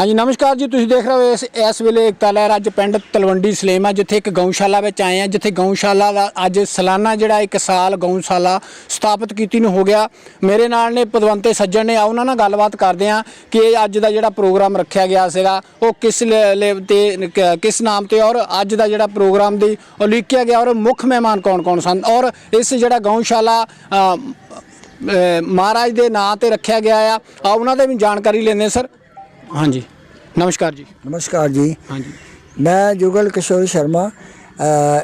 ਹਾਂਜੀ, ਨਮਸਕਾਰ ਜੀ, ਤੁਸੀਂ ਦੇਖ ਰਹੇ ਹੋ ਇਸ ਇਸ ਵੇਲੇ ਇੱਕ ਲਹਿਰ। ਅੱਜ ਪਿੰਡ ਤਲਵੰਡੀ ਸਲੇਮਾ ਜਿੱਥੇ ਇੱਕ ਗਊਸ਼ਾਲਾ ਵਿੱਚ ਆਏ ਆ, ਜਿੱਥੇ ਗਊਸ਼ਾਲਾ ਦਾ ਅੱਜ ਸਾਲਾਨਾ ਜਿਹੜਾ ਇੱਕ ਸਾਲ ਗਊਸ਼ਾਲਾ ਸਥਾਪਿਤ ਕੀਤੀ ਨੂੰ ਹੋ ਗਿਆ। ਮੇਰੇ ਨਾਲ ਨੇ ਪਦਵੰਤੇ ਸੱਜਣ ਨੇ ਆ ਉਹਨਾਂ ਨਾਲ ਗੱਲਬਾਤ ਕਰਦੇ ਆ ਕਿ ਇਹ ਅੱਜ ਦਾ ਜਿਹੜਾ ਪ੍ਰੋਗਰਾਮ ਰੱਖਿਆ ਗਿਆ ਸੀਗਾ, ਉਹ ਕਿਸ ਲੇ- ਲੇ- ਤੇ ਕਿਸ ਨਾਮ ਤੇ ਔਰ ਅੱਜ ਦਾ ਜਿਹੜਾ ਪ੍ਰੋਗਰਾਮ ਦੀ ਉਲੀਕਿਆ ਗਿਆ ਔਰ ਮੁੱਖ ਮਹਿਮਾਨ ਕੌਣ-ਕੌਣ ਸਨ? ਔਰ ਇਸ ਜਿਹੜਾ ਗਊਸ਼ਾਲਾ ਮਹਾਰਾਜ ਦੇ ਨਾਂ ਤੇ ਰੱਖਿਆ ਗਿਆ ਆ ਉਹਨਾਂ ਦੇ ਵੀ ਜਾਣਕਾਰੀ ਲੈਂਦੇ ਸਰ। ਹਾਂਜੀ। ਨਮਸਕਾਰ ਜੀ। ਨਮਸਕਾਰ ਜੀ। ਹਾਂਜੀ। ਮੈਂ ਜੁਗਲ ਕਿਸ਼ੋਰ ਸ਼ਰਮਾ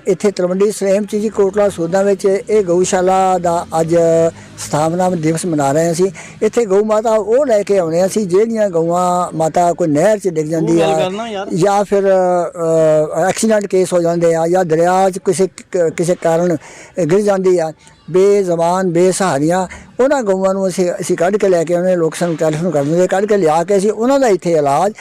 ਇੱਥੇ ਤਲਵੰਡੀ ਸਲੇਮ ਚ ਜੀ ਕੋਟਲਾ ਸੂਦਾਂ ਵਿੱਚ ਇਹ ਗਊਸ਼ਾਲਾ ਦਾ ਅੱਜ ਸਥਾਪਨਾ ਦਿਵਸ ਮਨਾ ਰਹੇ ਸੀ ਇੱਥੇ ਗਊ ਮਾਤਾ ਉਹ ਲੈ ਕੇ ਆਉਣੇ ਅਸੀਂ ਜਿਹੜੀਆਂ ਗਊਆਂ ਮਾਤਾ ਕੋਈ ਨਹਿਰ 'ਚ ਡਿੱਗ ਜਾਂਦੀ ਆ ਜਾਂ ਫਿਰ ਐਕਸੀਡੈਂਟ ਕੇਸ ਹੋ ਜਾਂਦੇ ਆ ਜਾਂ ਦਰਿਆ 'ਚ ਕਿਸੇ ਕਿਸੇ ਕਾਰਨ ਗਿਰ ਜਾਂਦੀ ਆ। ਬੇਜ਼ਬਾਨ ਬੇਸਹਾਰੀਆਂ ਉਹਨਾਂ ਗਊਆਂ ਨੂੰ ਅਸੀਂ ਅਸੀਂ ਕੱਢ ਕੇ ਲੈ ਕੇ ਆਉਂਦੇ ਲੋਕ ਸਾਨੂੰ ਟੈਲੀਫੋਨ ਕਰ ਦਿੰਦੇ ਕੱਢ ਕੇ ਲਿਆ ਕੇ ਅਸੀਂ ਉਹਨਾਂ ਦਾ ਇੱਥੇ ਇਲਾਜ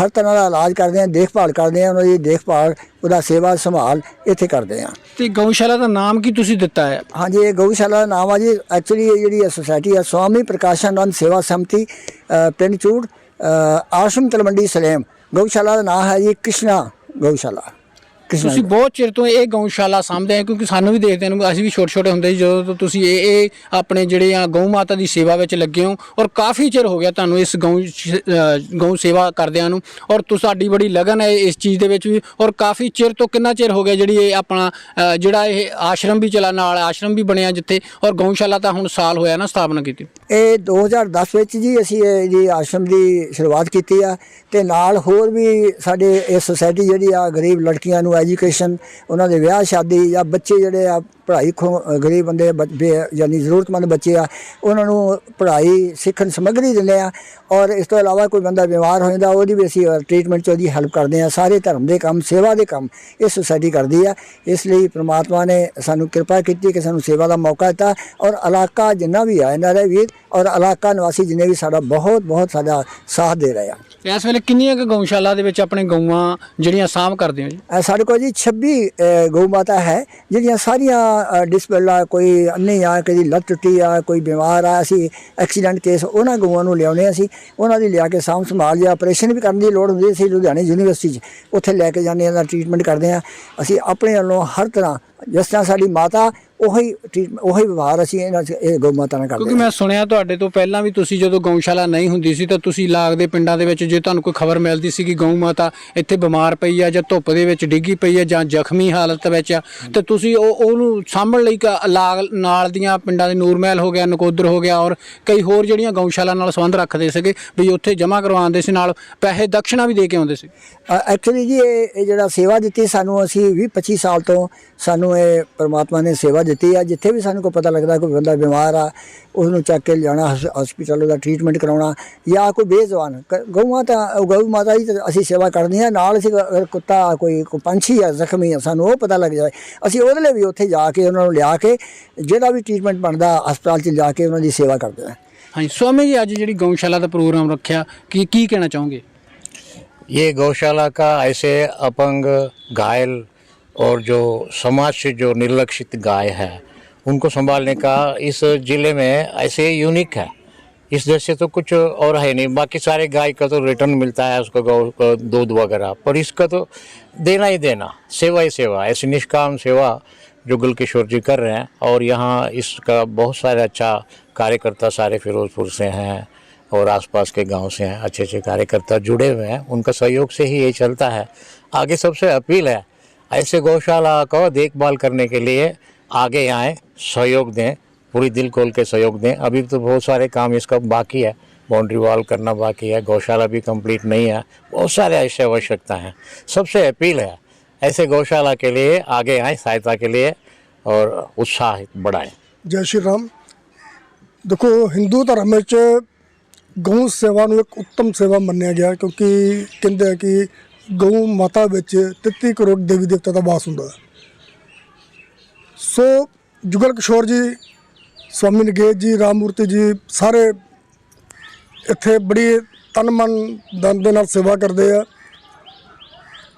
ਹਰ ਤਰ੍ਹਾਂ ਦਾ ਇਲਾਜ ਕਰਦੇ ਹਾਂ ਦੇਖਭਾਲ ਕਰਦੇ ਹਾਂ ਉਹਨਾਂ ਦੀ ਦੇਖਭਾਲ ਉਹਦਾ ਸੇਵਾ ਸੰਭਾਲ ਇੱਥੇ ਕਰਦੇ ਹਾਂ। ਤੇ ਗਊਸ਼ਾਲਾ ਦਾ ਨਾਮ ਕੀ ਤੁਸੀਂ ਦਿੱਤਾ ਹੈ? ਹਾਂਜੀ ਇਹ ਗਊਸ਼ਾਲਾ ਦਾ ਨਾਮ ਆ ਜੀ ਐਕਚੁਅਲੀ ਇਹ ਜਿਹੜੀ ਸੁਸਾਇਟੀ ਆ ਸਵਾਮੀ ਪ੍ਰਕਾਸ਼ਾਨੰਦ ਸੇਵਾ ਸਮਤੀ ਪਿੰਡ ਚੂੜ ਅ, ਆਸ਼ਰਮ ਤਲਵੰਡੀ ਸਲੇਮ ਗਊਸ਼ਾਲਾ ਦਾ ਨਾਮ ਹੈ ਜੀ ਕ੍ਰਿਸ਼ਨਾ ਗਊਸ਼ਾਲਾ। ਤੁਸੀਂ ਬਹੁਤ ਚਿਰ ਤੋਂ ਇਹ ਗਊਸ਼ਾਲਾ ਸਾਂਭਦੇ ਆ ਕਿਉਂਕਿ ਸਾਨੂੰ ਵੀ ਦੇਖਦੇ ਨੂੰ ਅਸੀਂ ਵੀ ਛੋਟੇ ਛੋਟੇ ਹੁੰਦੇ ਸੀ ਜਦੋਂ ਤੋਂ ਤੁਸੀਂ ਇਹ ਇਹ ਆਪਣੇ ਜਿਹੜੇ ਆ ਗਊ ਮਾਤਾ ਦੀ ਸੇਵਾ ਵਿੱਚ ਲੱਗੇ ਹੋ ਔਰ ਕਾਫੀ ਚਿਰ ਹੋ ਗਿਆ ਤੁਹਾਨੂੰ ਇਸ ਗਊ ਗਊ ਸੇਵਾ ਕਰਦਿਆਂ ਨੂੰ ਔਰ ਤੁਹਾਡੀ ਬੜੀ ਲਗਨ ਹੈ ਇਸ ਚੀਜ਼ ਦੇ ਵਿੱਚ ਵੀ ਔਰ ਕਾਫੀ ਚਿਰ ਤੋਂ ਕਿੰਨਾ ਚਿਰ ਹੋ ਗਿਆ ਜਿਹੜੀ ਇਹ ਆਪਣਾ ਜਿਹੜਾ ਇਹ ਆਸ਼ਰਮ ਵੀ ਚਲਾ ਨਾਲ ਆਸ਼ਰਮ ਵੀ ਬਣਿਆ ਜਿੱਥੇ ਔਰ ਗਊਸ਼ਾਲਾ ਤਾਂ ਹੁਣ ਸਾਲ ਹੋਇਆ ਨਾ ਸਥਾਪਨਾ ਕੀਤੀ। ਇਹ 2010 ਵਿੱਚ ਜੀ ਅਸੀਂ ਇਹ ਜੀ ਆਸ਼ਰਮ ਦੀ ਸ਼ੁਰੂਆਤ ਕੀਤੀ ਆ ਤੇ ਨਾਲ ਹੋਰ ਵੀ ਸਾਡੇ ਇਹ ਸੁਸਾਇਟੀ ਜਿਹੜੀ ਆ ਗਰੀਬ ਲੜਕੀਆਂ ਨੂੰ ਐਜੂਕੇਸ਼ਨ ਉਹਨਾਂ ਦੇ ਵਿਆਹ ਸ਼ਾਦੀ ਜਾਂ ਬੱਚੇ ਜਿਹੜੇ ਆ ਪੜ੍ਹਾਈ ਖੋ ਗਰੀਬ ਬੰਦੇ ਬ- ਬੇ- ਯਾਨੀ ਜ਼ਰੂਰਤਮੰਦ ਬੱਚੇ ਆ ਉਹਨਾਂ ਨੂੰ ਪੜ੍ਹਾਈ ਸਿੱਖਣ ਸਮੱਗਰੀ ਦਿੰਦੇ ਆ ਔਰ ਇਸ ਤੋਂ ਇਲਾਵਾ ਕੋਈ ਬੰਦਾ ਬਿਮਾਰ ਹੋ ਜਾਂਦਾ ਉਹਦੀ ਵੀ ਅਸੀਂ ਟ੍ਰੀਟਮੈਂਟ ਚ ਉਹਦੀ ਹੈਲਪ ਕਰਦੇ ਆ ਸਾਰੇ ਧਰਮ ਦੇ ਕੰਮ ਸੇਵਾ ਦੇ ਕੰਮ ਇਹ ਸੁਸਾਇਟੀ ਕਰਦੀ ਆ। ਇਸ ਲਈ ਪ੍ਰਮਾਤਮਾ ਨੇ ਸਾਨੂੰ ਕਿਰਪਾ ਕੀਤੀ ਕਿ ਸਾਨੂੰ ਸੇਵਾ ਦਾ ਮੌਕਾ ਦਿੱਤਾ ਔਰ ਇਲਾਕਾ ਜਿੰਨਾ ਵੀ ਆ ਇਹਨਾਂ ਦੇ ਵੀਰ ਔਰ ਇਲਾਕਾ ਨਿਵਾਸੀ ਜਿੰਨੇ ਵੀ ਸਾਡਾ ਬਹੁਤ ਬਹੁਤ ਸਾਡਾ ਸਾਥ ਦੇ ਰਹੇ ਆ। ਇਸ ਵੇਲੇ ਕਿੰਨੀਆਂ ਕੁ ਗਊਸ਼ਾਲਾ ਦੇ ਵਿੱਚ ਆਪਣੇ ਗਊਆਂ ਜਿਹੜੀਆਂ ਸਾਂਭ ਕਰਦੇ ਹੋ ਜੀ? ਸਾਡੇ ਕੋਲ ਜੀ 26 ਅ, ਗਊ ਮਾਤਾ ਹੈ ਜਿਹੜੀਆਂ ਸਾਰੀਆਂ ਡਿਸਪਲ ਆ ਕੋਈ ਅੰਨੀ ਆ ਕਦੀ ਲੱਤ ਟੁੱਟੀ ਆ, ਕੋਈ ਬਿਮਾਰ ਆ, ਅਸੀਂ ਐਕਸੀਡੈਂਟ ਕੇਸ ਉਹਨਾਂ ਗਊਆਂ ਨੂੰ ਲਿਆਉਣੇ ਅਸੀਂ। ਉਹਨਾਂ ਦੀ ਲਿਆ ਕੇ ਸਾਂਭ ਸੰਭਾਲ ਜਾਂ ਆਪਰੇਸ਼ਨ ਵੀ ਕਰਨ ਦੀ ਲੋੜ ਹੁੰਦੀ ਸੀ ਲੁਧਿਆਣੇ ਯੂਨੀਵਰਸਿਟੀ 'ਚ ਉੱਥੇ ਲੈ ਕੇ ਜਾਂਦੇ ਹਾਂ ਦਾ ਟ੍ਰੀਟਮੈਂਟ ਕਰਦੇ ਆ ਅਸੀਂ ਆਪਣੇ ਵੱਲੋਂ ਹਰ ਤਰ੍ਹਾਂ ਜਿਸ ਤਰ੍ਹਾਂ ਸਾਡੀ ਮਾਤਾ ਉਹੀ ਟ੍ਰੀਟਮੈਂਟ ਉਹੀ ਵਿਵਹਾਰ ਅਸੀਂ ਇਹਨਾਂ ਇਹ ਗਊ ਮਾਤਾ ਨਾਲ ਕਰਦੇ ਕਿਉਂਕਿ ਮੈਂ ਸੁਣਿਆ ਤੁਹਾਡੇ ਤੋਂ ਪਹਿਲਾਂ ਵੀ ਤੁਸੀਂ ਜਦੋਂ ਗਊਸ਼ਾਲਾ ਨਹੀਂ ਹੁੰਦੀ ਸੀ ਤਾਂ ਤੁਸੀਂ ਲਾਗ ਦੇ ਪਿੰਡਾਂ ਦੇ ਵਿੱਚ ਜੇ ਤੁਹਾਨੂੰ ਕੋਈ ਖਬਰ ਮਿਲਦੀ ਸੀ ਕਿ ਗਊ ਮਾਤਾ ਇੱਥੇ ਬਿਮਾਰ ਪਈ ਆ ਜਾਂ ਧੁੱਪ ਦੇ ਵਿੱਚ ਡਿੱਗੀ ਪਈ ਆ ਜਾਂ ਜ਼ਖਮੀ ਹਾਲਤ ਵਿੱਚ ਆ ਤੇ ਤੁਸੀਂ ਉਹ ਉਹਨੂੰ ਸਾਂਭਣ ਲਈ ਕ- ਲਾਗ ਨਾਲ ਦੀਆਂ ਪਿੰਡਾਂ ਦੇ ਨੂਰਮਹਿਲ ਹੋ ਗਿਆ ਨਕੋਦਰ ਹੋ ਗਿਆ ਔਰ ਕਈ ਹੋਰ ਜਿਹੜੀਆਂ ਗਊਸ਼ਾਲਾ ਨਾਲ ਸੰਬੰਧ ਰੱਖਦੇ ਸੀਗੇ ਵੀ ਉੱਥੇ ਜਮ੍ਹਾਂ ਕਰਵਾਉਂਦੇ ਸੀ ਨਾਲ ਪੈਸੇ ਦਕਸ਼ਨਾ ਵੀ ਦੇ ਕੇ ਆਉਂਦੇ ਸੀ। ਐਕਚੁਅਲੀ ਜੀ ਇਹ ਇਹ ਜਿਹੜਾ ਸੇਵਾ ਦਿੱਤੀ ਸਾਨੂੰ ਅਸੀਂ 20 25 ਸਾਲ ਤੋਂ ਸਾਨੂੰ ਇਹ ਪ੍ਰਮਾਤਮਾ ਨੇ ਸੇਵਾ ਦਿੱਤੀ ਆ ਜਿੱਥੇ ਵੀ ਸਾਨੂੰ ਕੋਈ ਪਤਾ ਲੱਗਦਾ ਕੋਈ ਬੰਦਾ ਬਿਮਾਰ ਆ ਉਸ ਨੂੰ ਚੱਕ ਕੇ ਲਿਆਉਣਾ ਹਸਪੀਟਲ ਉਹਦਾ ਟ੍ਰੀਟਮੈਂਟ ਕਰਾਉਣਾ ਜਾਂ ਕੋਈ ਬੇਜ਼ਬਾਨ ਕ- ਗਊਆਂ ਤਾਂ ਉਹ ਗਊ ਮਾਤਾ ਦੀ ਤਾਂ ਅਸੀਂ ਸੇਵਾ ਕਰਦੇ ਹਾਂ ਨਾਲ ਅਸੀਂ ਅਗਰ ਕੁੱਤਾ ਕੋਈ ਕੋਈ ਪੰਛੀ ਆ ਜ਼ਖਮੀ ਆ ਸਾਨੂੰ ਉਹ ਪਤਾ ਲੱਗ ਜਾਏ ਅਸੀਂ ਉਹਦੇ ਲਈ ਵੀ ਉੱਥੇ ਜਾ ਕੇ ਉਹਨਾਂ ਨੂੰ ਲਿਆ ਕੇ ਜਿਹੜਾ ਵੀ ਟ੍ਰੀਟਮੈਂਟ ਬਣਦਾ ਹਸਪਤਾਲ 'ਚ ਜਾ ਕੇ ਉਹਨਾਂ ਦੀ ਸੇਵਾ ਕਰਦੇ ਹਾਂ ਹਾਂਜੀ ਸਵਾਮੀ ਜੀ ਅੱਜ ਜਿਹੜੀ ਗਊਸ਼ਾਲਾ ਦਾ ਪ੍ਰੋਗਰਾਮ ਰੱਖਿਆ ਕੀ ਕੀ ਕਹਿਣਾ ਚਾਹੋਗੇ ये गौशाला का ऐसे अपंग घायल और जो समाज से जो निर्लक्षित गाय है, उनको संभालने का इस ज़िले में ऐसे यूनिक है। इस जैसे तो कुछ और है नहीं, बाकी सारे गाय का तो रिटर्न मिलता है उसको गौ को दूध वगैरह, पर इसका तो देना ही देना, सेवा ही सेवा, ऐसी निष्काम सेवा जुगल किशोर जी कर रहे हैं, और यहाँ इसका बहुत सारे अच्छा कार्यकर्ता सारे फिरोजपुर से हैं और आसपास के गाँव से हैं अच्छे अच्छे कार्यकर्ता जुड़े हुए हैं, उनका सहयोग से ही ये चलता है। आगे सबसे अपील है ऐसे गौशाला को देखभाल करने के लिए आगे आए, सहयोग दें, पूरी दिल खोल के सहयोग दें। अभी तो बहुत सारे काम इसका बाकी है बाउंड्री वॉल करना बाकी है, गौशाला भी कंप्लीट नहीं है, बहुत सारे ऐसे आवश्यकता हैं। सबसे अपील है, ऐसे गौशाला के लिए आगे आए, सहायता के लिए और उत्साह बढ़ाएँ। जय श्री राम। देखो, हिंदू धर्म में गऊ सेवा एक उत्तम सेवा मनिया गया क्योंकि कहते हैं कि ਗਊ ਮਾਤਾ ਵਿੱਚ 33 ਕਰੋੜ ਦੇਵੀ ਦੇਵਤਾ ਦਾ ਵਾਸ ਹੁੰਦਾ ਸੋ ਜੁਗਲ ਕਿਸ਼ੋਰ ਜੀ, ਸਵਾਮੀ ਨਗੇਸ਼ ਜੀ ਰਾਮਮੂਰਤੀ ਜੀ ਸਾਰੇ ਇੱਥੇ ਬੜੀ ਤਨ ਮਨ ਧਨ ਦੇ ਨਾਲ ਸੇਵਾ ਕਰਦੇ ਆ।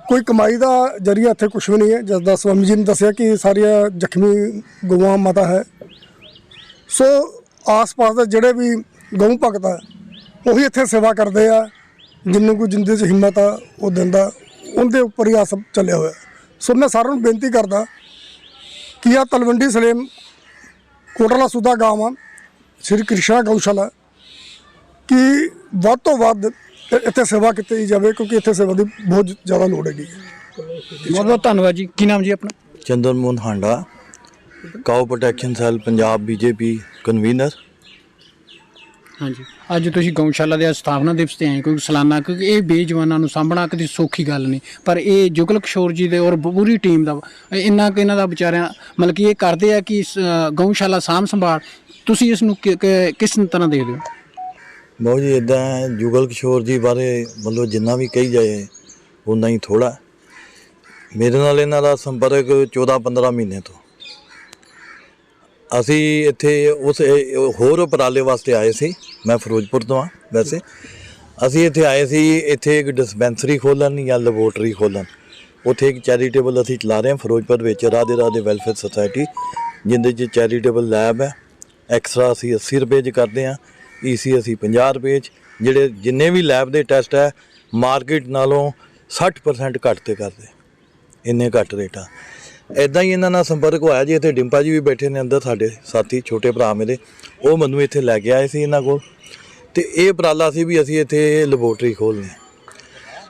ਕੋਈ ਕਮਾਈ ਦਾ ਜਰੀਆ ਇੱਥੇ ਕੁਝ ਵੀ ਨਹੀਂ ਹੈ। ਜਿਸ ਦਾ ਸਵਾਮੀ ਜੀ ਨੇ ਦੱਸਿਆ ਕਿ ਸਾਰੀਆਂ ਜ਼ਖਮੀ ਗਊਆਂ ਮਾਤਾ ਹੈ। ਸੋ ਆਸ-ਪਾਸ ਦੇ ਜਿਹੜੇ ਵੀ ਗਊ ਭਗਤ ਆ, ਉਹੀ ਇੱਥੇ ਸੇਵਾ ਕਰਦੇ ਆ। ਜਿੰਨੂੰ ਕੋਈ ਜਿੰਦੇ 'ਚ ਹਿੰਮਤ ਆ ਉਹ ਦਿੰਦਾ। ਉਹਦੇ ਉੱਪਰ ਹੀ ਆ ਸਭ ਚੱਲਿਆ ਹੋਇਆ। ਸੋ ਮੈਂ ਸਾਰਿਆਂ ਨੂੰ ਬੇਨਤੀ ਕਰਦਾ ਕਿ ਆ ਤਲਵੰਡੀ ਸਲੇਮ ਕੋਟਲਾ ਸੁਦਾ ਗਾਂਵ ਆ ਸ੍ਰੀ ਕ੍ਰਿਸ਼ਨਾ ਗਊਸ਼ਾਲਾ ਕਿ ਵੱਧ ਤੋਂ ਵੱਧ ਇੱਥੇ ਸੇਵਾ ਕੀਤੀ ਜਾਵੇ ਕਿਉਂਕਿ ਇੱਥੇ ਸੇਵਾ ਦੀ ਬਹੁਤ ਜ਼ਿਆਦਾ ਲੋੜ ਹੈਗੀ। ਬਹੁਤ ਬਹੁਤ ਧੰਨਵਾਦ ਜੀ। ਕੀ ਨਾਮ ਜੀ ਆਪਣਾ? Chander Mohan Handa cow protection cell Punjab BJP convener. ਹਾਂਜੀ। ਅੱਜ ਤੁਸੀਂ ਗਊਸ਼ਾਲਾ ਦੇ ਸਥਾਪਨਾ ਦਿਵਸ ਤੇ ਆਏ ਕਿਉਂਕਿ ਸਾਲਾਨਾ ਕਿਉਂਕਿ ਇਹ ਬੇਜਵਾਨਾਂ ਨੂੰ ਸਾਂਭਣਾ ਕਦੀ ਸੌਖੀ ਗੱਲ ਨਹੀਂ। ਪਰ ਇਹ ਜੁਗਲ ਕਿਸ਼ੋਰ ਜੀ ਦੇ ਔਰ ਪੂਰੀ ਟੀਮ ਦਾ ਇੰਨਾ ਕਿ ਇਹਨਾਂ ਦਾ ਵਿਚਾਰਿਆਂ ਮਤਲਬ ਕਿ ਇਹ ਕਰਦੇ ਆ ਕਿ ਗਊਸ਼ਾਲਾ ਸਾਂਭ ਸੰਭਾਲ ਤੁਸੀਂ ਇਸ ਨੂੰ ਕਿਸ ਤਰ੍ਹਾਂ ਦੇਖਦੇ ਹੋ? ਬਹੁਤ ਜੀ ਇਦਾਂ ਜੁਗਲ ਕਿਸ਼ੋਰ ਜੀ ਬਾਰੇ ਮਤਲਬ ਜਿੰਨਾ ਵੀ ਕਹੀ ਜਾਏ ਉਨਾ ਹੀ ਥੋੜਾ ਮੇਰੇ ਨਾਲ ਇਹਨਾਂ ਦਾ ਸੰਪਰਕ 14 15 ਮਹੀਨੇ ਤੋਂ। ਅਸੀਂ ਇੱਥੇ ਉਸ ਹੋਰ ਉਪਰਾਲੇ ਵਾਸਤੇ ਆਏ ਸੀ। ਮੈਂ ਫਿਰੋਜ਼ਪੁਰ ਤੋਂ ਆ ਵੈਸੇ। ਅਸੀਂ ਇੱਥੇ ਆਏ ਸੀ, ਇੱਥੇ ਇੱਕ ਡਿਸਪੈਂਸਰੀ ਖੋਲਣ ਜਾਂ ਲੈਬੋਰਟਰੀ ਖੋਲਣ ਉੱਥੇ ਇੱਕ ਚੈਰੀਟੇਬਲ ਅਸੀਂ ਚਲਾ ਰਹੇ ਹਾਂ, ਫਿਰੋਜ਼ਪੁਰ ਵਿੱਚ, ਰਾਧੇ ਰਾਧੇ ਵੈਲਫੇਅਰ ਸੁਸਾਇਟੀ, ਜਿੰਦੇ 'ਚ ਚੈਰੀਟੇਬਲ ਲੈਬ ਹੈ। ਐਕਸਟਰਾ ਅਸੀਂ 80 ਰੁਪਏ 'ਚ ਕਰਦੇ ਹਾਂ ਈਸੀ ਅਸੀਂ 50 ਰੁਪਏ 'ਚ। ਜਿਹੜੇ ਜਿੰਨੇ ਵੀ ਲੈਬ ਦੇ ਟੈਸਟ ਹੈ ਮਾਰਕੀਟ ਨਾਲੋਂ 60% ਘੱਟ ਤੇ ਕਰਦੇ। ਇੰਨੇ ਘੱਟ ਰੇਟਾਂ ਇਦਾਂ ਹੀ ਇਹਨਾਂ ਨਾਲ ਸੰਪਰਕ ਹੋਇਆ ਜੀ, ਇੱਥੇ ਡਿੰਪਾ ਜੀ ਵੀ ਬੈਠੇ ਨੇ ਅੰਦਰ ਸਾਡੇ ਸਾਥੀ, ਛੋਟੇ ਭਰਾ ਮੇਰੇ, ਉਹ ਮੈਨੂੰ ਇੱਥੇ ਲੈ ਕੇ ਆਏ ਸੀ ਇਹਨਾਂ ਕੋਲ। ਤੇ ਇਹ ਉਪਰਾਲਾ ਸੀ ਵੀ ਅਸੀਂ ਇੱਥੇ ਲੈਬੋਰਟਰੀ ਖੋਲ੍ਹਣੀ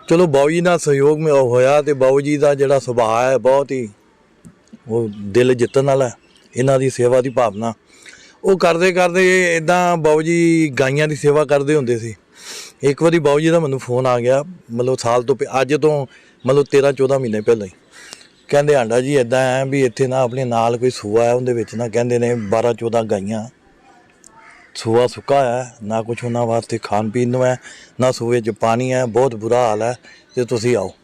ਚਲੋ ਬਾਊ ਜੀ ਨਾਲ ਸਹਿਯੋਗ ਮੇ ਹੋਇਆ ਤੇ ਬਾਊ ਜੀ ਦਾ ਜਿਹੜਾ ਸੁਭਾਅ ਹੈ ਬਹੁਤ ਹੀ ਉਹ ਦਿਲ ਜਿੱਤਣ ਵਾਲਾ ਇਹਨਾਂ ਦੀ ਸੇਵਾ ਦੀ ਭਾਵਨਾ। ਉਹ ਕਰਦੇ ਕਰਦੇ ਇਦਾਂ ਬਾਊ ਜੀ ਗਾਈਆਂ ਦੀ ਸੇਵਾ ਕਰਦੇ ਹੁੰਦੇ ਸੀ। ਇੱਕ ਵਾਰੀ ਬਾਊ ਜੀ ਦਾ ਮੈਨੂੰ ਫੋਨ ਆ ਗਿਆ, ਮਤਲਬ ਸਾਲ ਤੋਂ ਪਹਿ- ਅੱਜ ਤੋਂ ਮਤਲਬ 13 14 ਮਹੀਨੇ ਪਹਿਲਾਂ ਹੀ। ਕਹਿੰਦੇ ਆਂਡਾ ਜੀ ਇਦਾਂ ਹੈ ਵੀ ਇੱਥੇ ਨਾ ਆਪਣੇ ਨਾਲ ਕੋਈ ਸੂਆ ਹੈ, ਉਹਦੇ ਵਿੱਚ ਨਾ ਕਹਿੰਦੇ ਨੇ 12 14 ਗਾਈਆਂ। ਸੂਆ ਸੁੱਕਾ ਹੈ, ਨਾ ਕੁਛ ਉਹਨਾਂ ਵਾਸਤੇ ਖਾਣ ਪੀਣ ਨੂੰ ਹੈ, ਨਾ ਸੂਏ 'ਚ ਪਾਣੀ ਹੈ, ਬਹੁਤ ਬੁਰਾ ਹਾਲ ਹੈ, ਤੇ ਤੁਸੀਂ ਆਓ।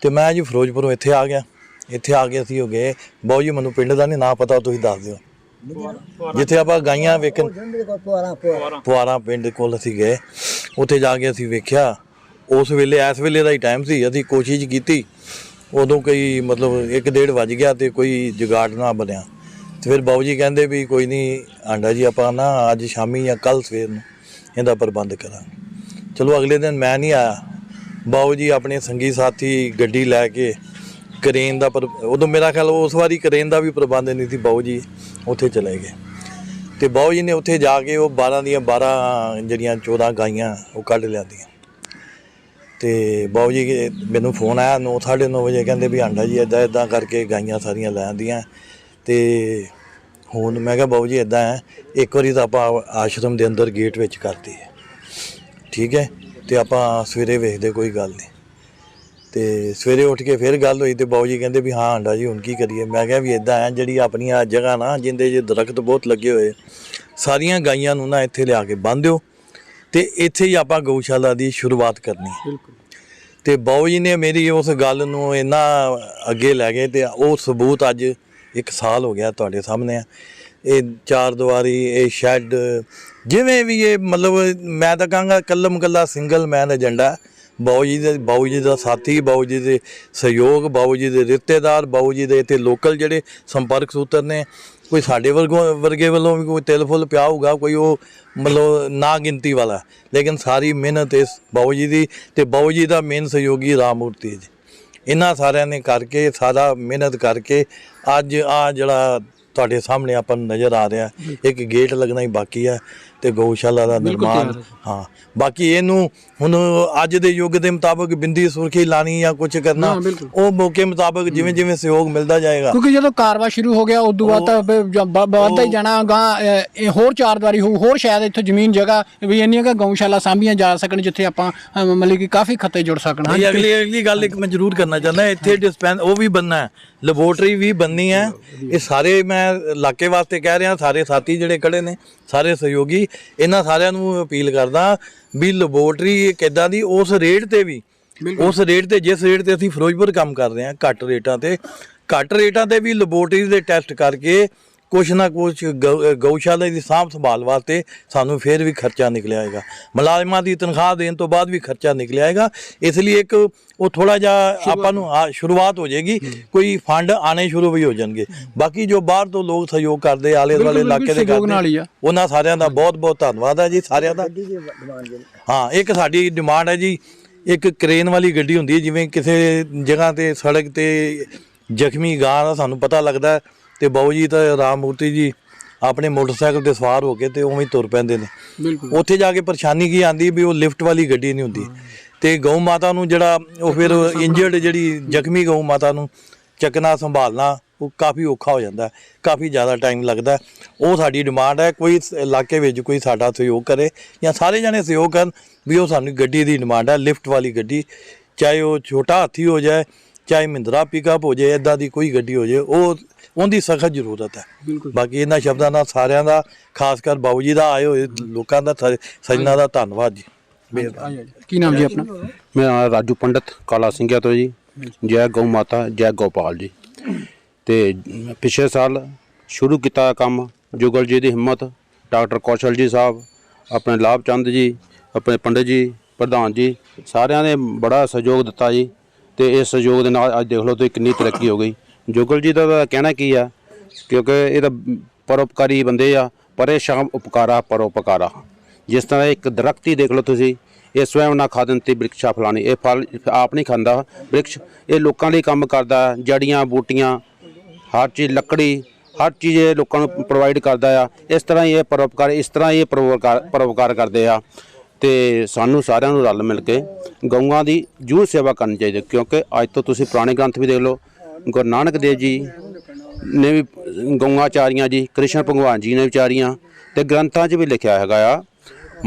ਤੇ ਮੈਂ ਜੀ ਫਿਰੋਜ਼ਪੁਰੋਂ ਇੱਥੇ ਆ ਗਿਆ। ਇੱਥੇ ਆ ਕੇ ਅਸੀਂ ਹੋ ਗਏ। ਬਾਊ ਜੀ, ਮੈਨੂੰ ਪਿੰਡ ਦਾ ਨਹੀਂ ਨਾਂ ਪਤਾ, ਤੁਸੀਂ ਦੱਸ ਦਿਓ। ਜਿੱਥੇ ਆਪਾਂ ਗਾਈਆਂ ਵੇਖਣ ਪੁਆਰਾ ਪਿੰਡ ਕੋਲ ਅਸੀਂ ਗਏ। ਉੱਥੇ ਜਾ ਕੇ ਅਸੀਂ ਵੇਖਿਆ। ਉਸ ਵੇਲੇ, ਇਸ ਵੇਲੇ ਦਾ ਹੀ ਟਾਈਮ ਸੀ, ਅਸੀਂ ਕੋਸ਼ਿਸ਼ ਕੀਤੀ। ਉਦੋਂ ਕੋਈ ਮਤਲਬ 1:30 ਵੱਜ ਗਿਆ ਤੇ ਕੋਈ ਜੁਗਾੜ ਨਾ ਬਣਿਆ। ਤੇ ਫਿਰ ਬਾਊ ਜੀ ਕਹਿੰਦੇ ਵੀ ਕੋਈ ਨਹੀਂ ਆਂਡਾ ਜੀ ਆਪਾਂ ਨਾ ਅੱਜ ਸ਼ਾਮੀ ਜਾਂ ਕੱਲ ਸਵੇਰ ਨੂੰ ਇਹਦਾ ਪ੍ਰਬੰਧ ਕਰਾਂਗੇ। ਚਲੋ ਅਗਲੇ ਦਿਨ ਮੈਂ ਨਹੀਂ ਆਇਆ। ਬਾਊ ਜੀ ਆਪਣੇ ਸੰਗੀ ਸਾਥੀ ਗੱਡੀ ਲੈ ਕੇ ਕਰੇਨ ਦਾ ਪਰ ਉਦੋਂ ਮੇਰਾ ਖਿਆਲ ਉਸ ਵਾਰੀ ਕਰੇਨ ਦਾ ਵੀ ਪ੍ਰਬੰਧ ਨਹੀਂ ਸੀ, ਬਾਊ ਜੀ ਉੱਥੇ ਚਲੇ ਗਏ। ਤੇ ਬਾਊ ਜੀ ਨੇ ਉੱਥੇ ਜਾ ਕੇ ਉਹ 12 ਦੀਆਂ 12 ਜਿਹੜੀਆਂ 14 ਗਾਈਆਂ ਉਹ ਕੱਢ ਲਿਆਂਦੀਆਂ। ਤੇ ਬਾਊ ਜੀ, ਮੈਨੂੰ ਫੋਨ ਆਇਆ 9:30 ਵਜੇ, ਕਹਿੰਦੇ ਵੀ ਆਂਡਾ ਜੀ ਇਦਾਂ ਇਦਾਂ ਕਰਕੇ ਗਾਈਆਂ ਸਾਰੀਆਂ ਲੈ ਆਂਦੀਆਂ ਤੇ ਹੁਣ ਮੈਂ ਕਿਹਾ, ਬਾਊ ਜੀ ਇਦਾਂ ਹੈ, ਇੱਕ ਵਾਰੀ ਤਾਂ ਆਪਾਂ ਆਸ਼ਰਮ ਦੇ ਅੰਦਰ ਗੇਟ ਵਿੱਚ ਕਰਤੀ ਹੈ। ਠੀਕ ਹੈ? ਤੇ ਆਪਾਂ ਸਵੇਰੇ ਵੇਖਦੇ, ਕੋਈ ਗੱਲ ਨਹੀਂ। ਤੇ ਸਵੇਰੇ ਉੱਠ ਕੇ ਫਿਰ ਗੱਲ ਹੋਈ ਤੇ ਬਾਊ ਜੀ ਕਹਿੰਦੇ ਵੀ ਹਾਂ ਆਂਡਾ ਜੀ, ਹੁਣ ਕੀ ਕਰੀਏ? ਮੈਂ ਕਿਹਾ ਵੀ ਇਦਾਂ ਹੈ, ਜਿਹੜੀ ਆਪਣੀਆਂ ਜਗ੍ਹਾ ਨਾ, ਜਿੰਦੇ ਜੇ ਦਰਖਤ ਬਹੁਤ ਲੱਗੇ ਹੋਏ, ਸਾਰੀਆਂ ਗਾਈਆਂ ਨੂੰ ਨਾ ਇੱਥੇ ਲਿਆ ਕੇ ਬੰਨ੍ਹ ਦਿਓ। ਤੇ ਇੱਥੇ ਹੀ ਆਪਾਂ ਗਊਸ਼ਾਲਾ ਦੀ ਸ਼ੁਰੂਆਤ ਕਰਨੀ। ਹੈ ਤੇ ਬਾਊ ਜੀ ਨੇ ਮੇਰੀ ਉਸ ਗੱਲ ਨੂੰ ਇੰਨਾ ਅੱਗੇ ਲੈ ਗਏ ਤੇ ਉਹ ਸਬੂਤ ਅੱਜ ਇੱਕ ਸਾਲ ਹੋ ਗਿਆ ਤੁਹਾਡੇ ਸਾਹਮਣੇ ਆ। ਇਹ ਚਾਰ ਦੀਵਾਰੀ ਇਹ ਸ਼ੈੱਡ ਜਿਵੇਂ ਵੀ ਇਹ ਮਤਲਬ ਮੈਂ ਤਾਂ ਕਹਾਂਗਾ ਕੱਲਮ ਕੱਲਾ ਸਿੰਗਲ ਮੈਨ ਏਜੰਡਾ। ਬਾਊ ਜੀ ਦੇ ਬਾਊ ਜੀ ਦਾ ਸਾਥੀ ਬਾਊ ਜੀ ਦੇ ਸਹਿਯੋਗ ਬਾਊ ਜੀ ਦੇ ਰਿਸ਼ਤੇਦਾਰ ਬਾਊ ਜੀ ਦੇ ਇੱਥੇ ਲੋਕਲ ਜਿਹੜੇ ਸੰਪਰਕ ਸੂਤਰ ਨੇ ਕੋਈ ਸਾਡੇ ਵਰਗੋਂ ਵਰਗੇ ਵੱਲੋਂ ਵੀ ਕੋਈ ਤਿਲ ਫੁੱਲ ਪਿਆ ਹੋਊਗਾ ਕੋਈ ਉਹ ਮਤਲਬ ਨਾ ਗਿਣਤੀ ਵਾਲਾ। ਲੇਕਿਨ ਸਾਰੀ ਮਿਹਨਤ ਇਸ ਬਾਊ ਜੀ ਦੀ ਤੇ ਬਾਊ ਜੀ ਦਾ ਮੇਨ ਸਹਿਯੋਗੀ ਰਾਮ ਮੂਰਤੀ ਹੈ ਜੀ। ਇਹਨਾਂ ਸਾਰਿਆਂ ਨੇ ਕਰਕੇ ਸਾਰਾ ਮਿਹਨਤ ਕਰਕੇ ਅੱਜ ਆ ਜਿਹੜਾ ਤੁਹਾਡੇ ਸਾਹਮਣੇ ਆਪਾਂ ਨੂੰ ਨਜ਼ਰ ਆ ਰਿਹਾ ਇੱਕ ਗੇਟ ਲੱਗਣਾ ਹੀ ਬਾਕੀ ਹੈ। ਤੇ ਗਊਸ਼ਾਲਾ ਦਾ ਨਿਰਮਾਣ ਹਾਂ। ਬਾਕੀ ਇਹਨੂੰ ਹੁਣ ਅੱਜ ਦੇ ਯੁੱਗ ਦੇ ਮੁਤਾਬਕ ਬਿੰਦੀ ਸੁਰਖੀ ਲਾਣੀ ਜਾਂ ਕੁਝ ਕਰਨਾ ਹਾਂ। ਉਹ ਮੌਕੇ ਮੁਤਾਬਕ ਜਿਵੇਂ ਜਿਵੇਂ ਸਹਿਯੋਗ ਮਿਲਦਾ ਜਾਏਗਾ। ਕਿਉਂਕਿ ਜਦੋਂ ਕਾਰਵਾ ਸ਼ੁਰੂ ਹੋ ਗਿਆ ਉਦੋਂ ਬਾਅਦ ਤਾਂ ਵੱਧਦਾ ਹੀ ਜਾਣਾ ਗਾਂ ਇਹ ਹੋਰ ਚਾਰ ਦੀਵਾਰੀ ਹੋਰ ਸ਼ਾਇਦ ਇੱਥੇ ਜ਼ਮੀਨ ਜਗ੍ਹਾ ਵੀ ਇੰਨੀਆਂ ਕਿ ਗਊਸ਼ਾਲਾ ਸਾਂਭੀਆਂ ਜਾ ਸਕਣ ਜਿੱਥੇ ਆਪਾਂ ਮਤਲਬ ਕਿ ਕਾਫੀ ਖੱਤੇ ਜੁੜ ਸਕਣ। ਹਾਂਜੀ। ਅਗਲੀ ਅਗਲੀ ਗੱਲ ਇੱਕ ਮੈਂ ਜ਼ਰੂਰ ਕਰਨਾ ਚਾਹੁੰਦਾ ਇੱਥੇ ਡਿਸਪੈਂਸ ਉਹ ਵੀ ਬੰਨਾ ਹੈ ਲੈਬੋਰਟਰੀ ਵੀ ਬੰਨੀ ਹੈ। ਇਹ ਸਾਰੇ ਮੈਂ ਇਲਾਕੇ ਵਾਸਤੇ ਕਹਿ ਰਿਹਾ ਸਾਰੇ ਸਾਥੀ ਜਿਹੜੇ ਖੜੇ ਨੇ ਸਾਰੇ ਸਹਿਯੋਗੀ ਇਹਨਾਂ ਸਾਰਿਆਂ ਨੂੰ ਅਪੀਲ ਕਰਦਾ ਵੀ ਲੈਬੋਰਟਰੀ ਇੱਕ ਇਦਾਂ ਦੀ ਉਸ ਰੇਟ ਤੇ ਵੀ ਉਸ ਰੇਟ ਤੇ ਜਿਸ ਰੇਟ ਤੇ ਅਸੀਂ ਫਿਰੋਜ਼ਪੁਰ ਕੰਮ ਕਰ ਰਹੇ ਹਾਂ ਘੱਟ ਰੇਟਾਂ ਤੇ ਘੱਟ ਰੇਟਾਂ ਤੇ ਵੀ ਲੈਬੋਰਟਰੀ ਦੇ ਟੈਸਟ ਕਰਕੇ ਕੁਛ ਨਾ ਕੁਛ ਗਊ- ਗਊਸ਼ਾਲਾ ਦੀ ਸਾਂਭ ਸੰਭਾਲ ਵਾਸਤੇ ਸਾਨੂੰ ਫੇਰ ਵੀ ਖਰਚਾ ਨਿਕਲਿਆ ਆਏਗਾ ਮੁਲਾਜ਼ਮਾਂ ਦੀ ਤਨਖਾਹ ਦੇਣ ਤੋਂ ਬਾਅਦ ਵੀ ਖਰਚਾ ਨਿਕਲਿਆ ਆਏਗਾ ਇਸ ਲਈ ਇੱਕ ਉਹ ਥੋੜਾ ਜਿਹਾ ਆਪਾਂ ਨੂੰ ਹਾਂ, ਸ਼ੁਰੂਆਤ ਹੋ ਜਾਏਗੀ। ਕੋਈ ਫੰਡ ਆਣੇ ਸ਼ੁਰੂ ਵੀ ਹੋ ਜਾਣਗੇ। ਬਾਕੀ ਜੋ ਬਾਹਰ ਤੋਂ ਲੋਕ ਸਹਿਯੋਗ ਕਰਦੇ ਆਲੇ ਦੁਆਲੇ ਬਿਲਕੁਲ, ਇਲਾਕੇ ਦੇ ਸਹਿਯੋਗ ਨਾਲ ਹੀ ਆ। ਉਹਨਾਂ ਸਾਰਿਆਂ ਦਾ ਬਹੁਤ ਬਹੁਤ ਧੰਨਵਾਦ ਹੈ ਜੀ ਸਾਰਿਆਂ ਦਾ। ਹਾਂ ਇੱਕ ਸਾਡੀ ਡਿਮਾਂਡ ਹੈ ਜੀ ਇੱਕ ਕ੍ਰੇਨ ਵਾਲੀ ਗੱਡੀ ਹੁੰਦੀ ਹੈ ਜਿਵੇਂ ਕਿਸੇ ਜਗ੍ਹਾ ਤੇ ਸੜਕ ਤੇ ਜ਼ਖਮੀ ਗਾਂ ਦਾ ਸਾਨੂੰ ਪਤਾ ਲੱਗਦਾ ਹੈ। ਤੇ ਬਾਊ ਜੀ ਤਾਂ ਰਾਮ ਮੂਰਤੀ ਜੀ ਆਪਣੇ ਮੋਟਰਸਾਈਕਲ ਤੇ ਸਵਾਰ ਹੋ ਕੇ ਤੇ ਉਵੇਂ ਹੀ ਤੁਰ ਪੈਂਦੇ ਨੇ। ਬਿਲਕੁਲ। ਉੱਥੇ ਜਾ ਕੇ ਪਰੇਸ਼ਾਨੀ ਕੀ ਆਂਦੀ ਵੀ ਉਹ ਲਿਫਟ ਵਾਲੀ ਗੱਡੀ ਨਹੀਂ ਹੁੰਦੀ। ਤੇ ਗਊ ਮਾਤਾ ਨੂੰ ਜਿਹੜਾ ਉਹ ਫਿਰ ਇੰਜਰਡ ਜਿਹੜੀ ਜ਼ਖਮੀ ਗਊ ਮਾਤਾ ਨੂੰ ਚੱਕਣਾ ਸੰਭਾਲਣਾ ਉਹ ਕਾਫੀ ਔਖਾ ਹੋ ਜਾਂਦਾ ਕਾਫੀ ਜ਼ਿਆਦਾ ਟਾਈਮ ਲੱਗਦਾ। ਉਹ ਸਾਡੀ ਡਿਮਾਂਡ ਹੈ ਕੋਈ ਇਲਾਕੇ ਵਿੱਚ ਕੋਈ ਸਾਡਾ ਸਹਿਯੋਗ ਕਰੇ ਜਾਂ ਸਾਰੇ ਜਣੇ ਸਹਿਯੋਗ ਕਰਨ ਵੀ ਉਹ ਸਾਨੂੰ ਗੱਡੀ ਦੀ ਡਿਮਾਂਡ ਹੈ ਲਿਫਟ ਵਾਲੀ ਗੱਡੀ ਚਾਹੇ ਉਹ ਛੋਟਾ ਹਾਥੀ ਹੋ ਜਾਏ ਚਾਹੇ ਮਹਿੰਦਰਾ ਪਿਕਅਪ ਹੋ ਜਾਏ ਇਦਾਂ ਦੀ ਕੋਈ ਗੱਡੀ ਹੋ ਜਾਏ ਉਹ ਉਹਦੀ ਸਖਤ ਜ਼ਰੂਰਤ ਹੈ। ਬਾਕੀ ਇਹਨਾਂ ਸ਼ਬਦਾਂ ਨਾਲ ਸਾਰਿਆਂ ਦਾ ਖਾਸ ਕਰ ਬਾਊ ਜੀ ਦਾ ਆਏ ਹੋਏ ਲੋਕਾਂ ਦਾ ਸੱਜਣਾ ਦਾ ਧੰਨਵਾਦ ਜੀ। ਕੀ ਨਾਮ ਜੀ ਆਪਣਾ? ਮੈਂ ਰਾਜੂ ਪੰਡਤ ਕਾਲਾ ਸਿੰਘਿਆ ਤੋਂ ਜੀ। ਜੈ ਗਊ ਮਾਤਾ ਜੈ ਗੋਪਾਲ ਜੀ। ਤੇ ਪਿਛਲੇ ਸਾਲ ਸ਼ੁਰੂ ਕੀਤਾ ਕੰਮ ਜੁਗਲ ਜੀ ਦੀ ਹਿੰਮਤ ਡਾਕਟਰ ਕੌਸ਼ਲ ਜੀ ਸਾਹਿਬ ਆਪਣੇ ਲਾਭ ਚੰਦ ਜੀ ਆਪਣੇ ਪੰਡਿਤ ਜੀ ਪ੍ਰਧਾਨ ਜੀ ਸਾਰਿਆਂ ਨੇ ਬੜਾ ਸਹਿਯੋਗ ਦਿੱਤਾ ਜੀ। ਤੇ ਇਸ ਸਹਿਯੋਗ ਦੇ ਨਾਲ ਅੱਜ ਦੇਖ ਲਓ ਤੁਸੀਂ ਕਿੰਨੀ ਤਰੱਕੀ ਹੋ ਗਈ। ਜੁਗਲ ਜੀ ਦਾ ਕਹਿਣਾ ਕੀ ਆ? ਕਿਉਂਕਿ ਇਹ ਤਾਂ ਪਰਉਪਕਾਰੀ ਬੰਦੇ ਆ, ਪਰੇ ਸ਼ਾਮ ਉਪਕਾਰਾ, ਪਰਉਪਕਾਰਾ। ਜਿਸ ਤਰ੍ਹਾਂ ਇੱਕ ਦਰਖਤ ਹੀ ਦੇਖ ਲਓ ਤੁਸੀਂ, ਇਹ ਸਵੈਮ ਨਾ ਖਾਦੰਤੀ ਬ੍ਰਿਕਸ਼ਾ ਫਲਾਣੀ, ਇਹ ਫਲ ਆਪ ਨਹੀਂ ਖਾਂਦਾ। ਬ੍ਰਿਕਸ਼, ਇਹ ਲੋਕਾਂ ਲਈ ਕੰਮ ਕਰਦਾ, ਜੜੀਆਂ, ਬੂਟੀਆਂ, ਹਰ ਚੀਜ਼ ਲੱਕੜੀ, ਹਰ ਚੀਜ਼ ਇਹ ਲੋਕਾਂ ਨੂੰ ਪ੍ਰੋਵਾਈਡ ਕਰਦਾ ਆ। ਇਸ ਤਰ੍ਹਾਂ ਹੀ ਇਹ ਪਰਉਪਕਾਰ, ਇਸ ਤਰ੍ਹਾਂ ਹੀ ਇਹ ਪਰਉਪਕਾਰ ਪਰਉਪਕਾਰ ਕਰਦੇ ਆ। ਤੇ ਸਾਨੂੰ ਸਾਰਿਆਂ ਨੂੰ ਰਲ ਮਿਲ ਕੇ ਗਊਆਂ ਦੀ ਜੂ ਸੇਵਾ ਕਰਨੀ ਚਾਹੀਦੀ, ਕਿਉਂਕਿ ਅੱਜ ਤੋਂ ਤੁਸੀਂ ਪੁਰਾਣੇ ਗ੍ਰੰਥ ਵੀ ਦੇਖ ਲਓ ਗੁਰੂ ਨਾਨਕ ਦੇਵ ਜੀ ਨੇ ਵੀ ਗਊਆਂ ਚਾਰੀਆਂ ਜੀ, ਕ੍ਰਿਸ਼ਨ ਭਗਵਾਨ ਜੀ ਨੇ ਵਿਚਾਰੀਆਂ ਤੇ ਗ੍ਰੰਥਾਂ 'ਚ ਵੀ ਲਿਖਿਆ ਹੈਗਾ ਆ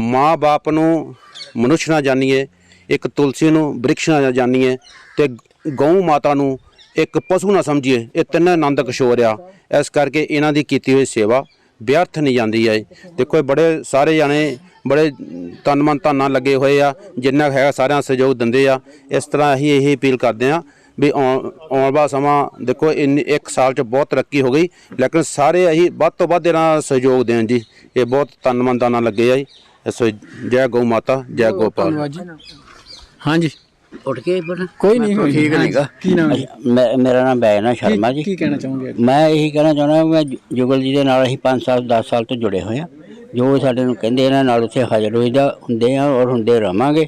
ਮਾਂ-ਬਾਪ ਨੂੰ ਮਨੁੱਖ ਨਾ ਜਾਣੀਏ ਇੱਕ ਤੁਲਸੀ ਨੂੰ ਬ੍ਰਿਕਸ਼ ਨਾ ਜਾਣੀਏ ਤੇ ਗਊ ਮਾਤਾ ਨੂੰ ਇੱਕ ਪਸ਼ੂ ਨਾ ਸਮਝੀਏ, ਇਹ ਤਿੰਨ ਆਨੰਦ ਕਿਸ਼ੋਰ ਆ। ਇਸ ਕਰਕੇ ਇਹਨਾਂ ਦੀ ਕੀਤੀ ਹੋਈ ਸੇਵਾ ਵਿਅਰਥ ਨਹੀਂ ਜਾਂਦੀ ਹੈ। ਦੇਖੋ ਇਹ ਬੜੇ ਸਾਰੇ ਜਾਣੇ ਬੜੇ ਤਨ ਮਨ ਧਨ ਲੱਗੇ ਹੋਏ ਆ, ਜਿੰਨਾ ਹੈਗਾ ਸਾਰਿਆਂ ਦਾ ਸਹਿਯੋਗ ਦਿੰਦੇ ਆ। ਇਸ ਤਰ੍ਹਾਂ ਅਸੀਂ ਇਹ ਅਪੀਲ ਕਰਦੇ ਆ ਵੀ ਆਉਣ ਆਉਣ ਵਾਲਾ ਸਮਾਂ ਦੇਖੋ ਇੰਨੀ ਇੱਕ ਸਾਲ ਚ ਬਹੁਤ ਤਰੱਕੀ ਹੋ ਗਈ ਲੇਕਿਨ ਸਾਰੇ ਅਸੀਂ ਵੱਧ ਤੋਂ ਵੱਧ ਇਹਨਾਂ ਦਾ ਸਹਿਯੋਗ ਦੇਣ ਜੀ। ਇਹ ਬਹੁਤ ਤਨ ਮਨ ਧਨ ਨਾਲ ਲੱਗੇ ਆ ਜੀ। ਇਸ ਜੈ ਗਊ ਮਾਤਾ ਜੈ ਗੋਪਾਲ। ਹਾਂਜੀ। ਉੱਠ ਕੇ ਬਣਾ ਕੋਈ ਨਹੀਂ ਠੀਕ ਨਹੀਂਗਾ ਕੀ ਨਾਮ ਜੀ? ਮੈਂ ਮੇਰਾ ਨਾਮ ਬੈਨਾ ਸ਼ਰਮਾ ਜੀ। ਕੀ ਕਹਿਣਾ ਚਾਹੋਗੇ ਮੈਂ ਇਹੀ ਕਹਿਣਾ ਚਾਹੁੰਦਾ ਮੈਂ ਜੁਗਲ ਜੀ ਦੇ ਨਾਲ ਅਸੀਂ 5 ਸਾਲ 10 ਸਾਲ ਤੋਂ ਜੁੜੇ ਹੋਏ ਆ। ਜੋ ਸਾਡੇ ਨੂੰ ਕਹਿੰਦੇ ਇਹਨਾਂ ਨਾਲ ਉੱਥੇ ਹਾਜ਼ਰ ਹੋਈਦਾ ਹੁੰਦੇ ਆ ਔਰ ਹੁੰਦੇ ਰਵਾਂਗੇ।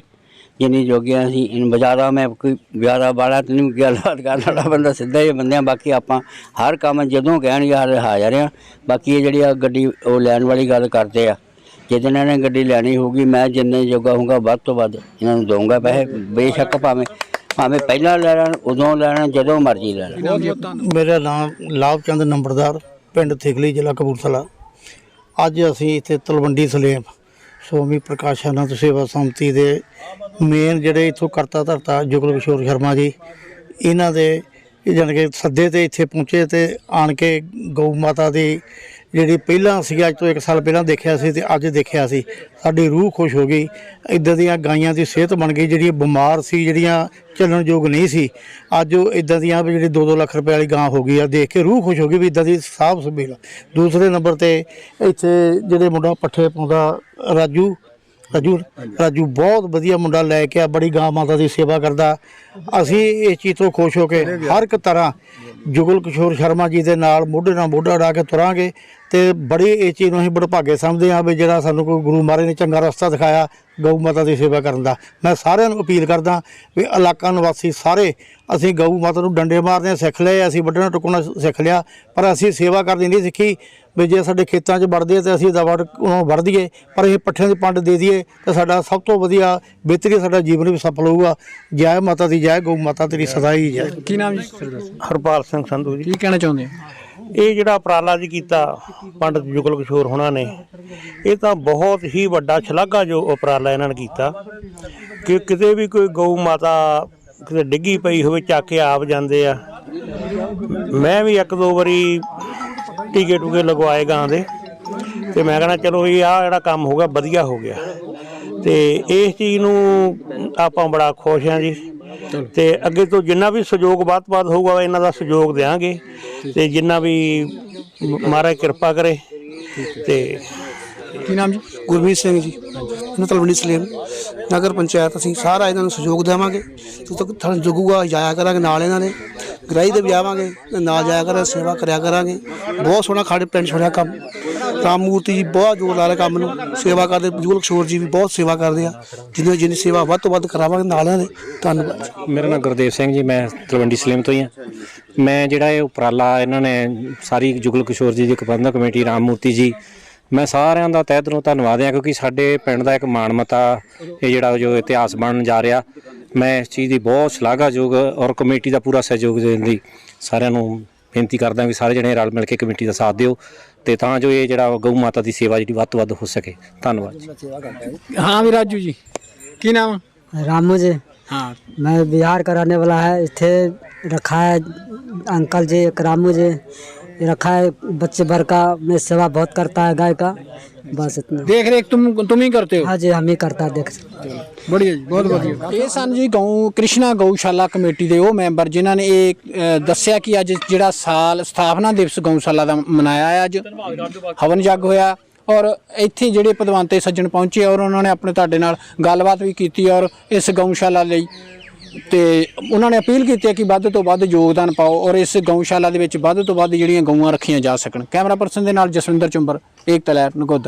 ਜਿੰਨੀ ਜੋਗੀਆਂ ਅਸੀਂ ਇਨ ਬਜ਼ਾਰਾ ਮੈਂ ਕੋਈ ਜ਼ਿਆਦਾ ਬਾਲਾ ਤੇ ਨਹੀਂ ਗੱਲਬਾਤ ਕਰਨ ਵਾਲਾ ਬੰਦਾ ਸਿੱਧਾ ਹੀ ਬੰਦਿਆਂ, ਬਾਕੀ ਆਪਾਂ ਹਰ ਕੰਮ ਜਦੋਂ ਕਹਿਣਗੇ ਹਾਜ਼ਰ ਹਾਜ਼ਰ ਆ ਬਾਕੀ ਇਹ ਜਿਹੜੀ ਆ ਗੱਡੀ ਉਹ ਲੈਣ ਵਾਲੀ ਗੱਲ ਕਰਦੇ ਆ। ਜਿਹਦੇ ਇਹਨਾਂ ਨੇ ਗੱਡੀ ਲੈਣੀ ਹੋਊਗੀ, ਮੈਂ ਜਿੰਨੇ ਜੋਗਾ ਹੋਊਗਾ ਵੱਧ ਤੋਂ ਵੱਧ ਇਹਨਾਂ ਨੂੰ ਦਊਂਗਾ ਪੈਸੇ, ਬੇਸ਼ੱਕ ਭਾਵੇਂ ਭਾਵੇਂ ਪਹਿਲਾਂ ਲੈ ਲੈਣ, ਉਦੋਂ ਲੈਣ, ਜਦੋਂ ਮਰਜ਼ੀ ਲੈ ਲੈਣ। ਮੇਰਾ ਨਾਮ ਲਾਭਚੰਦ ਨੰਬਰਦਾਰ, ਪਿੰਡ ਥਿਗਲੀ ਜ਼ਿਲ੍ਹਾ ਕਪੂਰਥਲਾ। ਅੱਜ ਅਸੀਂ ਇੱਥੇ ਤਲਵੰਡੀ ਸਲੇਮ ਸਵਾਮੀ ਪ੍ਰਕਾਸ਼ ਆਨੰਦ ਸੇਵਾ ਸੰਮਤੀ ਦੇ ਮੇਨ ਜਿਹੜੇ ਇੱਥੋਂ ਕਰਤਾ ਧਰਤਾ ਜੁਗਲ ਕਿਸ਼ੋਰ ਸ਼ਰਮਾ ਜੀ, ਇਹਨਾਂ ਦੇ, ਇਹ ਜਾਣੀ ਕਿ ਸੱਦੇ ਤੇ ਇੱਥੇ ਪਹੁੰਚੇ ਤੇ ਆਣ ਕੇ ਗਊ ਮਾਤਾ ਦੀ ਜਿਹੜੀ ਪਹਿਲਾਂ ਸੀ, ਅੱਜ ਤੋਂ 1 ਸਾਲ ਪਹਿਲਾਂ ਦੇਖਿਆ ਸੀ ਤੇ ਅੱਜ ਦੇਖਿਆ ਸੀ। ਸਾਡੀ ਰੂਹ ਖੁਸ਼ ਹੋ ਗਈ। ਇਦਾਂ ਦੀਆਂ ਗਾਈਆਂ ਦੀ ਸਿਹਤ ਬਣ ਗਈ। ਜਿਹੜੀ ਬਿਮਾਰ ਸੀ, ਜਿਹੜੀਆਂ ਚੱਲਣ ਯੋਗ ਨਹੀਂ ਸੀ, ਅੱਜ ਉਹ ਇਦਾਂ ਦੀਆਂ ਵੀ ਜਿਹੜੀ 2-2 ਲੱਖ ਰੁਪਏ ਵਾਲੀ ਗਾਂ ਹੋ ਗਈ ਆ, ਦੇਖ ਕੇ ਰੂਹ ਖੁਸ਼ ਹੋ ਗਈ ਵੀ ਇਦਾਂ ਦੀ ਸਾਫ਼ ਸੰਭੀਲ ਦੂਸਰੇ ਨੰਬਰ ਤੇ ਇੱਥੇ ਜਿਹੜੇ ਮੁੰਡਾ ਪੱਠੇ ਪਾਉਂਦਾ, ਰਾਜੂ ਰਾਜੂ ਰਾਜੂ ਬਹੁਤ ਵਧੀਆ ਮੁੰਡਾ ਲੈ ਕੇ ਆ, ਬੜੀ ਗਾਂ ਮਾਤਾ ਦੀ ਸੇਵਾ ਕਰਦਾ। ਅਸੀਂ ਇਸ ਚੀਜ਼ ਤੋਂ ਖੁਸ਼ ਹੋ ਕੇ ਹਰ ਇੱਕ ਤਰ੍ਹਾਂ ਜੁਗਲ ਕਿਸ਼ੋਰ ਸ਼ਰਮਾ ਜੀ ਦੇ ਨਾਲ ਮੋਢੇ ਨਾਲ ਮੋਢਾ ਡਾ ਕੇ ਤੁਰਾਂਗੇ। ਤੇ ਬੜੀ ਇਹ ਚੀਜ਼ ਨੂੰ ਅਸੀਂ ਬੜਭਾਗੇ ਸਮਝਦੇ ਹਾਂ ਵੀ ਜਿਹੜਾ ਸਾਨੂੰ ਕੋਈ ਗੁਰੂ ਮਹਾਰਾਜ ਨੇ ਚੰਗਾ ਰਸਤਾ ਦਿਖਾਇਆ ਗਊ ਮਾਤਾ ਦੀ ਸੇਵਾ ਕਰਨ ਦਾ। ਮੈਂ ਸਾਰਿਆਂ ਨੂੰ ਅਪੀਲ ਕਰਦਾ ਵੀ ਇਲਾਕਾ ਨਿਵਾਸੀ ਸਾਰੇ ਅਸੀਂ ਗਊ ਮਾਤਾ ਨੂੰ ਡੰਡੇ ਮਾਰਨੇ ਸਿੱਖ ਲਏ ਅਸੀਂ ਵੱਢਣਾ ਟੁਕਣਾ ਸਿੱਖ ਲਿਆ ਪਰ ਅਸੀਂ ਸੇਵਾ ਕਰਨੀ ਨਹੀਂ ਸਿੱਖੀ ਵੀ ਜੇ ਸਾਡੇ ਖੇਤਾਂ 'ਚ ਵੜਦੇ ਤੇ ਅਸੀਂ ਦਵਾ ਉਹਨੂੰ ਵੜ ਦਈਏ ਪਰ ਇਹ ਪੱਠਿਆਂ ਦੀ ਪੰਡ ਦੇ ਦਈਏ ਤੇ ਸਾਡਾ ਸਭ ਤੋਂ ਵਧੀਆ ਬਿਹਤਰੀ ਸਾਡਾ ਜੀਵਨ ਵੀ ਸਫਲ ਹੋਊਗਾ। ਜੈ ਮਾਤਾ ਦੀ ਜੈ ਗਊ ਮਾਤਾ ਤੇਰੀ ਸਦਾ ਹੀ ਜੈ। ਕੀ ਨਾਮ ਜੀ? ਸਰਦਾਰ ਹਰਪਾਲ ਸਿੰਘ ਸੰਧੂ ਜੀ। ਕੀ ਕਹਿਣਾ ਚਾਹੁੰਦੇ ਹੋ? ਇਹ ਜਿਹੜਾ ਉਪਰਾਲਾ ਜੀ ਕੀਤਾ ਪੰਡਤ ਜੁਗਲ ਕਿਸ਼ੋਰ ਹੋਣਾ ਨੇ, ਇਹ ਤਾਂ ਬਹੁਤ ਹੀ ਵੱਡਾ ਸ਼ਲਾਘਾ ਜੋ ਉਪਰਾਲਾ ਇਹਨਾਂ ਨੇ ਕੀਤਾ ਕਿ ਕਿਤੇ ਵੀ ਕੋਈ ਗਊ ਮਾਤਾ ਕਿਤੇ ਡਿੱਗੀ ਪਈ ਹੋਵੇ, ਚੱਕ ਕੇ ਆਪ ਜਾਂਦੇ ਆ। ਮੈਂ ਵੀ ਇੱਕ ਦੋ ਵਾਰੀ ਟੀਕੇ ਟੂਕੇ ਲਗਵਾਏ ਗਾਂ ਦੇ ਤੇ ਮੈਂ ਕਹਿੰਦਾ ਚਲੋ ਇਹ ਆ ਜਿਹੜਾ ਕੰਮ ਹੋ ਗਿਆ, ਵਧੀਆ ਹੋ ਗਿਆ। ਤੇ ਇਸ ਚੀਜ਼ ਨੂੰ ਆਪਾਂ ਬੜਾ ਖੁਸ਼ ਹਾਂ ਜੀ। ਤੇ ਅੱਗੇ ਤੋਂ ਜਿੰਨਾ ਵੀ ਸਹਿਯੋਗ ਵੱਧ-ਵੱਧ ਹੋਊਗਾ, ਇਹਨਾਂ ਦਾ ਸਹਿਯੋਗ ਦੇਵਾਂਗੇ ਤੇ ਜਿੰਨਾ ਵੀ ਮਹਾਰਾਜ ਕਿਰਪਾ ਕਰੇ। ਤੇ ਕੀ ਨਾਮ ਜੀ? ਗੁਰਮੀਤ ਸਿੰਘ ਜੀ। ਇਹਨਾਂ ਤਲਵੰਡੀ ਸਲੇਮ। ਨਗਰ ਪੰਚਾਇਤ, ਅਸੀਂ ਸਾਰਾ ਇਹਨਾਂ ਨੂੰ ਸਹਿਯੋਗ ਦੇਵਾਂਗੇ। ਜਦੋਂ ਤੱਕ ਤੁਹਾਨੂੰ ਜਗੂਗਾ, ਜਾਇਆ ਕਰਾਂਗੇ ਨਾਲ ਇਹਨਾਂ ਦੇ। ਗ੍ਰਾਈ ਦੇ ਵੀ ਆਵਾਂਗੇ, ਤੇ ਨਾਲ ਜਾਇਆ ਕਰਾਂਗੇ, ਸੇਵਾ ਕਰਿਆ ਕਰਾਂਗੇ। ਬਹੁਤ ਸੋਹਣਾ ਖਾੜੇ ਪਿੰਡ ਛੋੜਿਆ ਕੰਮ। ਰਾਮ ਮੂਰਤੀ ਜੀ ਬਹੁਤ ਜ਼ੋਰ ਲਾ ਰਹੇ ਕੰਮ ਨੂੰ ਸੇਵਾ ਕਰਦੇ। ਜੂਲ ਕਿਸ਼ੋਰ ਜੀ ਵੀ ਬਹੁਤ ਸੇਵਾ ਕਰਦੇ ਆ। ਜਿੰਨੀ ਜਿੰਨੀ ਸੇਵਾ ਵੱਧ ਤੋਂ ਵੱਧ ਕਰਾਵਾਂਗੇ ਨਾਲ ਇਹਨਾਂ ਦੇ। ਧੰਨਵਾਦ ਮੇਰਾ ਨਾਮ ਗੁਰਦੇਵ ਸਿੰਘ ਜੀ, ਮੈਂ ਤਲਵੰਡੀ ਸਲੇਮ ਤੋਂ ਹੀ ਹਾਂ। ਮੈਂ ਜਿਹੜਾ ਇਹ ਉਪਰਾਲਾ ਇਹਨਾਂ ਨੇ ਸਾਰੀ ਜੁਗਲ ਕਿਸ਼ੋਰ ਜੀ ਦੀ ਪ੍ਰਬੰਧਕ ਕਮੇਟੀ, ਰਾਮ ਮੂਰਤੀ ਜੀ ਮੈਂ ਸਾਰਿਆਂ ਦਾ ਤਹਿ ਦਿਲੋਂ ਧੰਨਵਾਦ ਹਾਂ ਕਿਉਂਕਿ ਸਾਡੇ ਪਿੰਡ ਦਾ ਇੱਕ ਮਾਣਮਤਾ ਇਹ ਜਿਹੜਾ ਜੋ ਇਤਿਹਾਸ ਬਣਨ ਜਾ ਰਿਹਾ ਮੈਂ ਇਸ ਚੀਜ਼ ਦੀ ਬਹੁਤ ਸ਼ਲਾਘਾਯੋਗ ਔਰ ਕਮੇਟੀ ਦਾ ਪੂਰਾ ਸਹਿਯੋਗ ਦੇਣ ਲਈ ਸਾਰਿਆਂ ਨੂੰ ਬੇਨਤੀ ਕਰਦਾ ਵੀ ਸਾਰੇ ਜਣੇ ਰਲ ਮਿਲ ਕੇ ਕਮੇਟੀ ਦਾ ਸਾਥ ਦਿਓ ਤੇ ਤਾਂ ਜੋ ਇਹ ਜਿਹੜਾ ਗਊ ਮਾਤਾ ਦੀ ਸੇਵਾ ਜਿਹੜੀ ਵੱਧ ਤੋਂ ਵੱਧ ਹੋ ਸਕੇ ਧੰਨਵਾਦ ਜੀ ਹਾਂ ਵੀ ਰਾਜੂ ਜੀ ਕੀ ਨਾਮ रामू जी ਹਾਂ मैं बिहार का रहने वाला है थे रखा है अंकल जी एक रामू जी ये रखा है बच्चे भर का में सेवा बहुत करता है गाय का बस इतना ਦੇਖ ਰੇਖ ਤੁਮ ਤੁਮ ਹੀ ਕਰਤੇ ਹੋ हाँ जी हम ही करता है देख ਬੜੀਆ ਜੀ ਬਹੁਤ ਵਧੀਆ ਇਹ ਸਨ ਜੀ ਗਊ ਕ੍ਰਿਸ਼ਨਾ ਗਊਸ਼ਾਲਾ ਕਮੇਟੀ ਦੇ ਉਹ ਮੈਂਬਰ ਜਿਨ੍ਹਾਂ ਨੇ ਇਹ ਅ, ਦੱਸਿਆ ਕਿ ਅੱਜ ਜਿਹੜਾ ਸਾਲ ਸਥਾਪਨਾ ਦਿਵਸ ਗਊਸ਼ਾਲਾ ਦਾ ਮਨਾਇਆ ਹੈ ਅੱਜ ਹਵਨ ਜੱਗ ਹੋਇਆ ਔਰ ਇੱਥੇ ਜਿਹੜੇ ਪਦਵੰਤੇ ਸੱਜਣ ਪਹੁੰਚੇ ਔਰ ਉਹਨਾਂ ਨੇ ਆਪਣੇ ਤੁਹਾਡੇ ਨਾਲ ਗੱਲਬਾਤ ਵੀ ਕੀਤੀ ਔਰ ਇਸ ਗਊਸ਼ਾਲਾ ਲਈ ਤੇ ਉਹਨਾਂ ਨੇ ਅਪੀਲ ਕੀਤੀ ਹੈ ਕਿ ਵੱਧ ਤੋਂ ਵੱਧ ਯੋਗਦਾਨ ਪਾਓ ਔਰ ਇਸ ਗਊਸ਼ਾਲਾ ਦੇ ਵਿੱਚ ਵੱਧ ਤੋਂ ਵੱਧ ਜਿਹੜੀਆਂ ਗਊਆਂ ਰੱਖੀਆਂ ਜਾ ਸਕਣ। ਕੈਮਰਾ ਪਰਸਨ ਦੇ ਨਾਲ ਜਸਵਿੰਦਰ ਚੁੰਬਰ, ਏਕਤਾ ਲਹਿਰ ਨਗੋਦਰ।